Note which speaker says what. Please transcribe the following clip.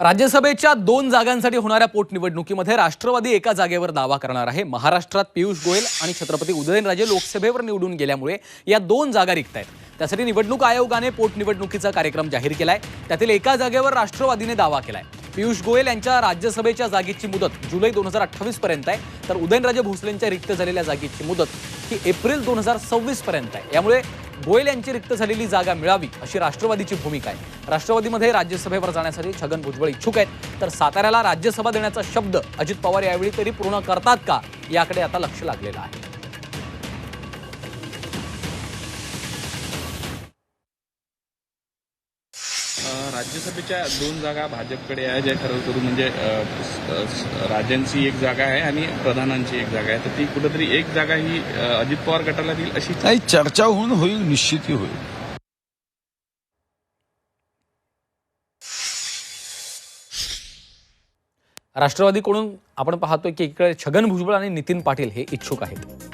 Speaker 1: राज्यसभेच्या दोन जागांसाठी होणाऱ्या पोटनिवडणुकीमध्ये राष्ट्रवादी एका जागेवर दावा करणार आहे. महाराष्ट्रात पियुष गोयल आणि छत्रपती उदयनराजे लोकसभेवर निवडून गेल्यामुळे या दोन जागा रिक्त आहेत. त्यासाठी निवडणूक आयोगाने पोटनिवडणुकीचा कार्यक्रम जाहीर केलाय. त्यातील एका जागेवर राष्ट्रवादीने दावा केलाय. पियुष गोयल यांच्या राज्यसभेच्या जागेची मुदत जुलै दोन हजार अठ्ठावीस पर्यंत आहे. तर उदयनराजे भोसलेंच्या रिक्त झालेल्या जागेची मुदत ही एप्रिल दोन हजार सव्वीस पर्यंत आहे. यामुळे गोयल यांची रिक्त झालेली जागा मिळावी अशी राष्ट्रवादीची भूमिका आहे. राष्ट्रवादीमध्ये राज्यसभेवर जाण्यासाठी छगन भुजबळ इच्छुक आहेत. तर साताऱ्याला राज्यसभा देण्याचा शब्द अजित पवार यावेळी तरी पूर्ण करतात का याकडे आता लक्ष लागलेलं आहे.
Speaker 2: राज्यसभेच्या दोन जागा भाजपकडे आहे ज्या खरं करून म्हणजे राज्यांची एक जागा आहे आणि प्रधानांची एक जागा आहे. तर ती कुठेतरी एक जागा ही अजित पवार गटाला देईल अशी
Speaker 3: नाही चर्चा होऊन होईल निश्चिती होईल.
Speaker 1: राष्ट्रवादीकडून आपण पाहतोय की इकडे छगन भुजबळ आणि नितीन पाटील हे इच्छुक आहेत.